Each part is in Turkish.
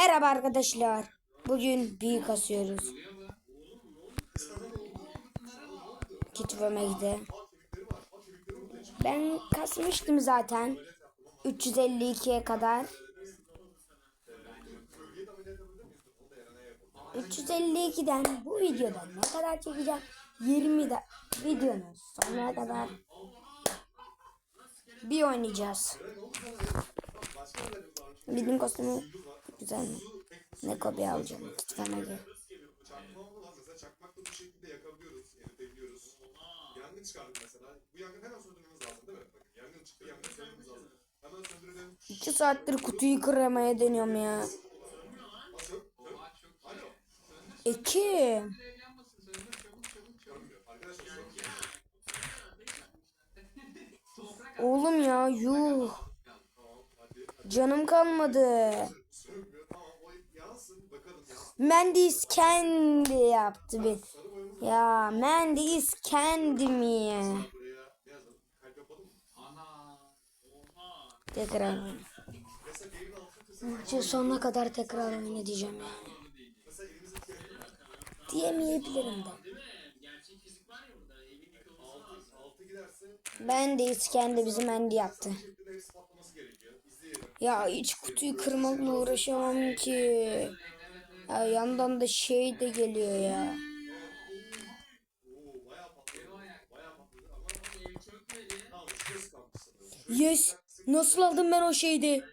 Merhaba arkadaşlar. Bugün büyük kasıyoruz. Kit Vemeg'de. Ben kasmıştım zaten. 352'ye kadar. 352'den bu videodan ne kadar çekeceğim? 20 de videonun sonuna kadar bir oynayacağız. Bildiğim kostümü güzel mi? Ne kopya alacağım? Şekilde yakabiliyoruz, eritebiliyoruz. Yangın çıkardık mesela. Bu yangını hemen söndürmemiz lazım değil mi? Yangın çıktı, yangın söndürmemiz lazım. Hemen söndürelim. 2 saattir kutuyu kıramaya deniyorum ya. İki. Oğlum ya yuh. Canım kalmadı. Sönmüyor. Tamam o yansın. Mendiz kendi yaptı bir. Ya Mendiz kendi mi? Tekrar. oyna. Mesela evin altı kısmı. Şu sonuna kadar tekrar oyna diyeceğim yani. Diyemeyebilirim de. Altı, altı giderse Mendiz kendi bizi Mendi yaptı. Ya hiç kutuyu kırmakla uğraşamam ki. Ya yandan da şey de geliyor ya. Yes. Nasıl aldım ben o şeydi?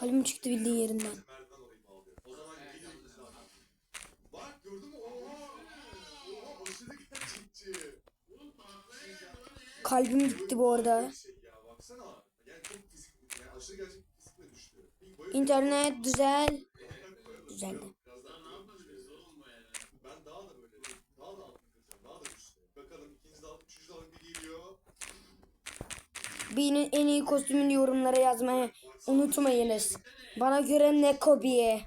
Kalbim çıktı bildiğin yerinden. Kalbim gitti bu arada. İnternet düzel. Düzeldi. Birinin en iyi kostümünü yorumlara yazmayı unutmayınız. Bana göre ne kobiye.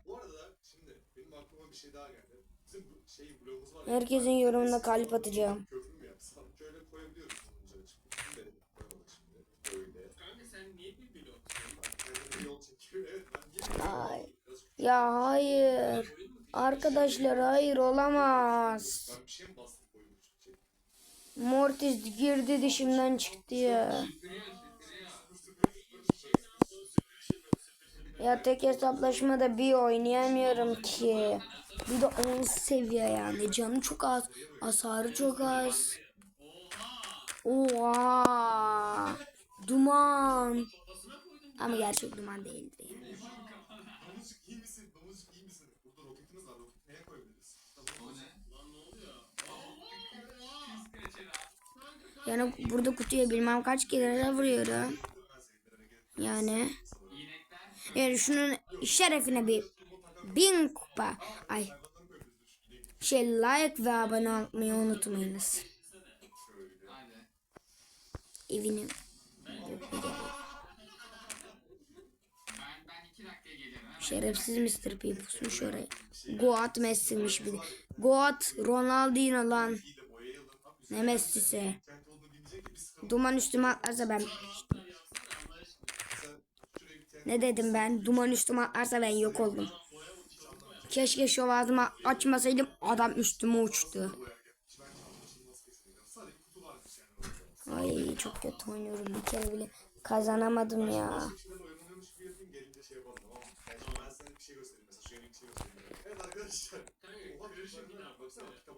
Herkesin yorumuna kalp atacağım. Köprü mü yapsam? Şöyle koyabiliyoruz bunun açık. Şimdi denedim, koymadık şimdi. Böyle. Kanka sen niye bir blok? Kendime bir yol çekiyor. Evet küçük. Ya hayır. Arkadaşlar hayır olamaz. Mortis girdi dişimden çıktı ya. Ya tek hesaplaşmada bir oynayamıyorum ki. Bir de 10 seviye yani. Canı çok az. Hasarı çok az. Oha. Duman. Ama gerçek duman değildi yani. Domuzcuk iyi misin? Domuzcuk iyi misin? Burada roketimiz var. Roket neye koyabiliriz? Tamam. Yani burada kutuya bilmem kaç kere vuruyorum. Yani. Yani şunun şerefine bir bin kupa. Ay. Şey like ve abone olmayı unutmayınız. Evini. Şerefsiz Mr. P pusmuş oraya. Goat Messi'miş bir de. Goat Ronaldinho lan. Ne Messi'si. Kent olduğunu bilinecek ki bir sıkıntı. Duman üstüme atlarsa ben. Ne dedim ben? Duman üstüme atlarsa ben yok oldum. Keşke şu ağzımı açmasaydım adam üstüme uçtu. Ay çok kötü oynuyorum. Bir kere bile kazanamadım ya. Şey şey şey. Evet arkadaşlar. Oha bir şey. Baksana kitap.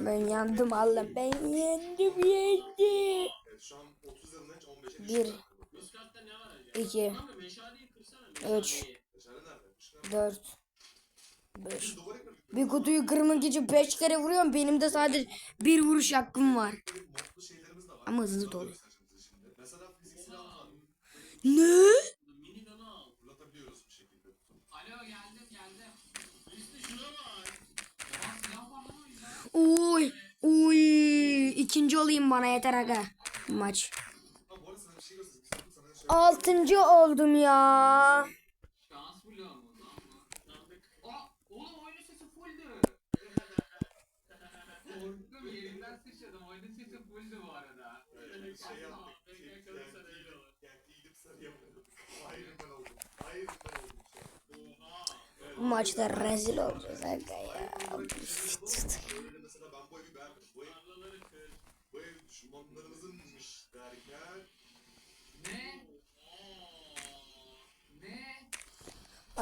Ben yandım Allah. Ben yendim yendim. Evet şu an 30 yılından hiç 15'e Bir. düştü. Üst katta ne var acaba? 2, Kanka meşaleyi kırsana. 3, Meşale nerede? Işık nerede? 4, 5. Duvara kırdık. Bir kutuyu kırmak için 5 kere vuruyorum. Benim de sadece bir vuruş hakkım var. Ama hızlı dolu. var. Ne? Minigun'u al. Fırlatabiliyoruz bir şekilde. Alo geldim geldim. Üstü şuna bak. Oha silah var lan oyunda. Uy. Uy. İkinci olayım bana yeter aga. Maç. Ha bu arada sana bir şey göstereyim. Sana sana şöyle Altıncı oldum ya. Şans bloğu mu? Lan bu. Aa oğlum oyunun sesi fulldü. Korktum yerinden sıçradım. Oyunun sesi fulldü bu arada. şey yaptık. Bekle kalırsa öyle olur. Yani gidip sarı yapalım. Hayır ben oldum şu an. Oha. Bu maçta rezil olacağız aga ya. Böyle mesela ben bu evi beğenmedim. Bu ev, Tarlaları kır. bu ev düşmanlarımızınmış derken Ne? Aa, Ne?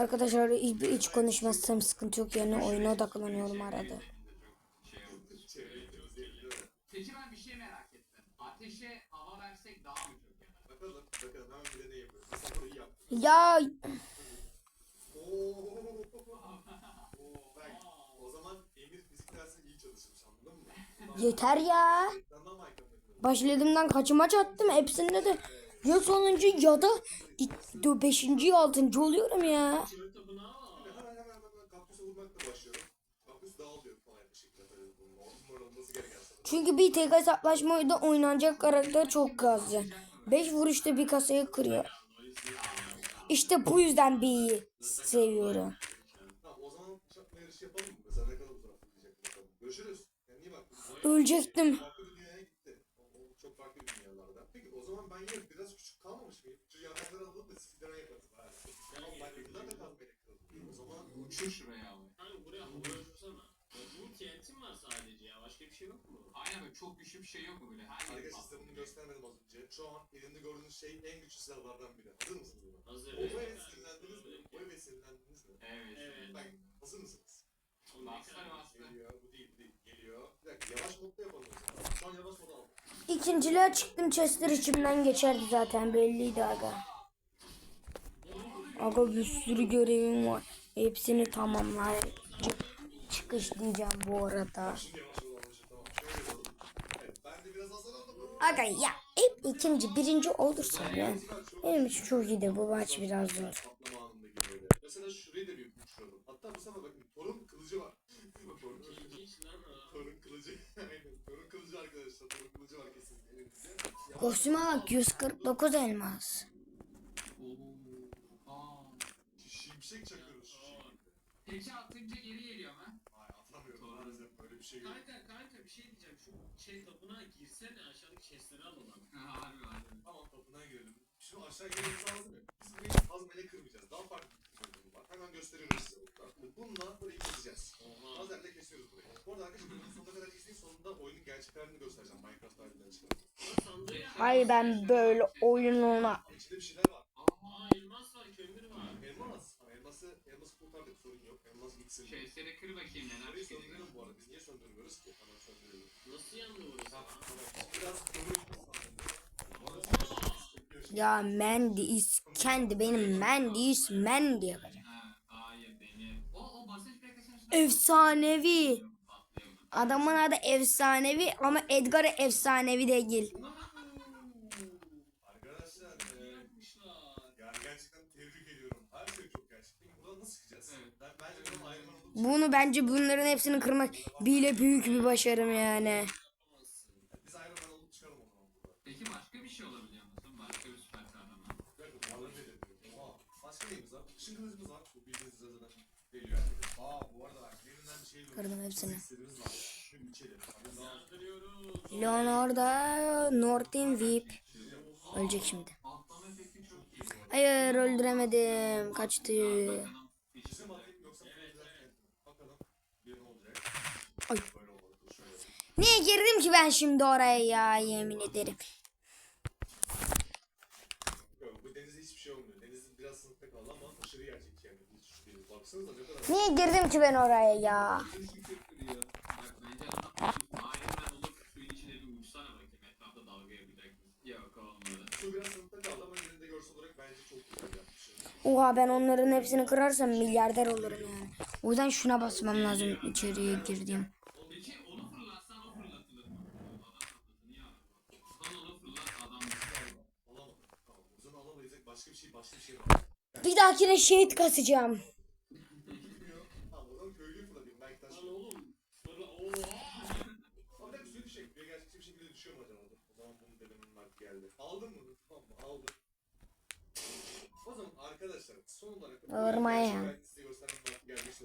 Arkadaşlar hiç, hiç konuşmazsam sıkıntı yok yani oyuna odaklanıyorum arada. Peki ben bir şey merak ettim. Ateşe hava versek daha mı çok? Bakalım, bakalım hemen bir deney yapıyoruz. Mesela burayı yaptım. Ya. O zaman Emir fizik iyi çalışmış anladın mı? yeter ya. Başladığımdan kaç maç attım hepsinde de ya sonuncu ya da 5. ya 6. oluyorum ya. Çünkü bir tek hesaplaşma oyunda oynanacak karakter çok gazlı. 5 vuruşta bir kasayı kırıyor. İşte bu yüzden bir seviyorum. Tamam o zaman çarpma yarışı yapalım mı? Mesela ne kadar uzak gidecek bakalım. Görüşürüz. Kendine iyi bak. Ölecektim. Farklı bir dünyaya gitti. O, o çok farklı bir dünyalarda. Peki o zaman ben yine biraz küçük kalmamış mıyım? Şu yatakları alalım da siktirme yaparız. Ha. Tamam ben de bunlar da kalmaya kırıldım. O Uçur şuraya abi. Hani buraya hava uçursana. Bu TNT mi var sadece ya? Başka bir şey yok mu? Aynen böyle çok güçlü bir şey yok mu böyle? Her yeri arkadaşlar size bunu göstermedim az önce. Şu an elimde gördüğünüz şey en güçlü silahlardan biri. Hazır mısınız buna? Hazır. O eve sinirlendiniz mi? O eve sinirlendiniz mi? Evet. Evet. Bak hazır mısınız? Bastır bastır. Geliyor. Bu değil bu değil. Geliyor. Bir dakika yavaş modda yapalım o zaman. Şu an yavaş moda aldım. İkinciliğe çıktım Chester içimden geçerdi zaten belliydi aga. Aga bir sürü görevim var. Hepsini tamamlar. Çıkış diyeceğim bu arada. De. Aga ya hep ikinci birinci olursa ben benim için çok iyiydi bu maç biraz zor. Mesela şurayı da bir uçuralım. Hatta bu sefer bakın Thor'un kılıcı var. Thor'un kılıcı. Thor'un kılıcı. Arkadaşlar. Thor'un kılıcı var kesin. Kostüme bak 149 elmas. Oo. Aa. Şimşek çakıyoruz. Peki atınca geri geliyor mu? Ay atamıyorum maalesef böyle bir şey yok. Kanka kanka bir şey diyeceğim. Şu şey tapınağa girsene aşağıdaki chestleri alalım. Ha, harbi harbi. Tamam tapınağa girelim. Şimdi aşağı gelmemiz lazım ya. Biz burayı hazmele kırmayacağız. Daha farklı bir çözüm var. Hemen gösteriyorum size burada. Bununla burayı keseceğiz. Oha. Lazerle kesiyoruz burayı. Bu arada arkadaşlar bunun sonuna kadar izleyin. Sonunda oyunun gerçek halini göstereceğim. Minecraft halinden çıkan. Hayır ben böyle oyununa İçinde bir şeyler var. Aha. Aa elmas var kömür var. Elmas. Ama elması, elması kurtardık sorun yok. Elmas gitsin. Şey seni kır bakayım neler Burayı çıkıyor. söndürelim bu arada. Biz niye söndürmüyoruz ki? Hemen söndürelim. Nasıl yandı? Tamam, tamam. Biraz kömür ya Mandy is kendi benim Mandy is Mandy yapacak. Beklesene. Efsanevi. Adamın adı efsanevi ama Edgar efsanevi değil. Arkadaşlar, e, Yapmışlar. yani gerçekten tebrik ediyorum. Her şey çok gerçekten. Buradan nasıl çıkacağız? Evet. Ben bence bunun ayrımını olup Bunu bence bunların hepsini kırmak bile büyük bir başarım yani. Peki başka bir şey olabiliyor musun? Başka bir süper kahraman. Bakın duvarları belirliyor. Aa, başka neyimiz var? Işın kılıcımız var. Bu bildiğiniz üzere zaten geliyor herkese. Aa bu arada bak derinden bir şey Kırdım hepsini. Leonardo Norton VIP. Ölecek şimdi. Hayır öldüremedim. Kaçtı. İkisi mi atayım yoksa evet, Bakalım bir ne olacak? Ay. Niye girdim ki ben şimdi oraya ya yemin ederim. Şey. Niye girdim ki ben oraya ya? Oha ben onların hepsini kırarsam milyarder olurum yani. O yüzden şuna basmam lazım içeriye girdiğim. Peki onu fırlatsan o fırlatılır mı? Adam patlatın ya. Lan onu fırlat adam. Alamadım. Tamam. O zaman alamayız. Başka bir şey, başka bir şey var. Bir dahakine şehit kasacağım. Bilmiyor. Tamam o zaman köylüyü fırlatayım. Belki taş. Lan oğlum. Fırla. Oha. Ama hep suya düşecek. Buraya gerçekçi bir şekilde düşüyor mu acaba? O zaman bunu denemenin vakti geldi. Aldın mı? Tamam mı? Aldım. O zaman arkadaşlar son olarak Vurmaya. Gerçekten size göstermenin vakti gelmiş.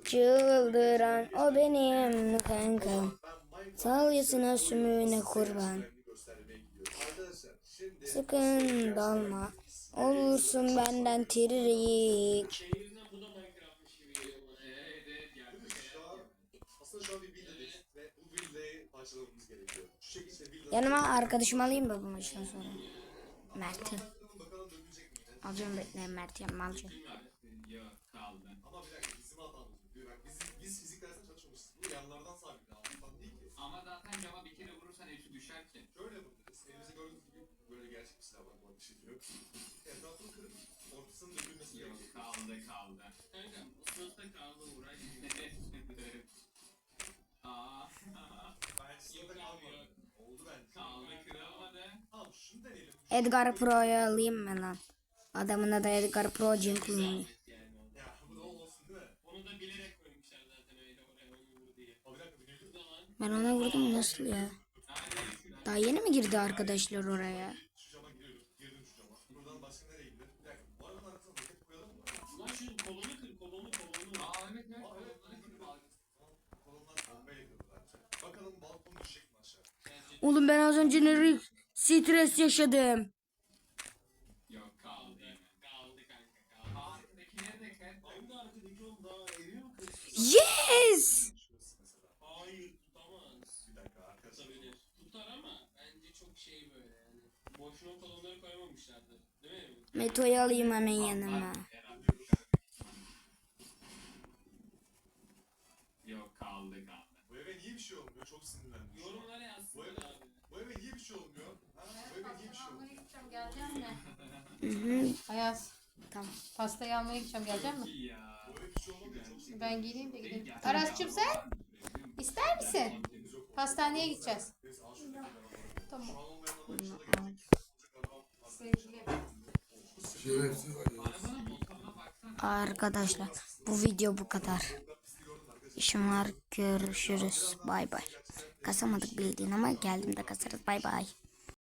Çıldıran o benim kankam. Salyasına sümüğüne kurban. Sakın dalma. Olursun benden tirik. Da villa... Yanıma arkadaşımı alayım mı bu maçtan sonra? Mert'i. Alacağım bekleyin Mert yanıma alacağım. Ama zaten cama bir kere vurursan hepsi düşer ki. Şöyle yapabiliriz. Elimizde gördüğünüz gibi böyle gerçek bir silah var. Bu arada şey diyor. Etrafını kırıp ortasının dökülmesi Yok gerekiyor. kaldı kaldı. Kanka ıslıkta kaldı uğraş. Aa Bence sırada kalmadı. Oldu bence. kaldı kırılmadı. Tamam şunu deneyelim. Edgar Pro'yu alayım mı lan? Adamın adı Edgar Pro Jim kullanıyor. Yani o. Ya bu da olsun değil mi? Onu da bilerek koymuşlar zaten öyle oraya onu vur diye. Ama bir dakika bir dakika. Zaman Ben ona vurdum nasıl ya? Daha yeni mi girdi arkadaşlar oraya? Şu cama giriyorum. Girdim şu cama. Buradan başka nereye gidiyor? Bir dakika. Bu arabanın arkasına roket koyalım mı? Lan şu kolunu kır kolunu kolunu. Aa evet evet. Aa, evet. Kolonları kırıp aldı. Kolonlar bombaya yakıyordu bence. Bakalım balkon düşecek mi aşağı? Oğlum ben az önce ne stres yaşadım. Yok kaldı yine. Kaldı kanka kaldı. Altındakileri de kır. Hem de arkadaki oğlum daha eriyor mu kız? Yes! Şurası mesela. Hayır tutamaz. Bir dakika arkadaşlar. Tutabilir. Tutar ama bence çok şey böyle yani. Boşuna o kolonları koymamışlardır. Değil mi? Meto'yu alayım hemen yanıma. Yok kaldı kaldı. Bu eve niye bir şey olmuyor? Çok sinirlendim. Yorumlara yazsınlar abi. Bu eve niye bir şey olmuyor? Ha? Bu eve niye bir şey olmuyor? Geleceğim mi? Ayaz. Tamam. Pastayı almaya gideceğim. Gelecek mi? Ya. Bu eve bir şey olmuyor. Çok sinirlendim. Ben giyineyim de gidelim. Aras'cığım sen? İster misin? Pastaneye gideceğiz. Tamam. Arkadaşlar bu video bu kadar. İşim var görüşürüz. Bay bay. Kasamadık bildiğin ama geldim de kasarız. Bay bay.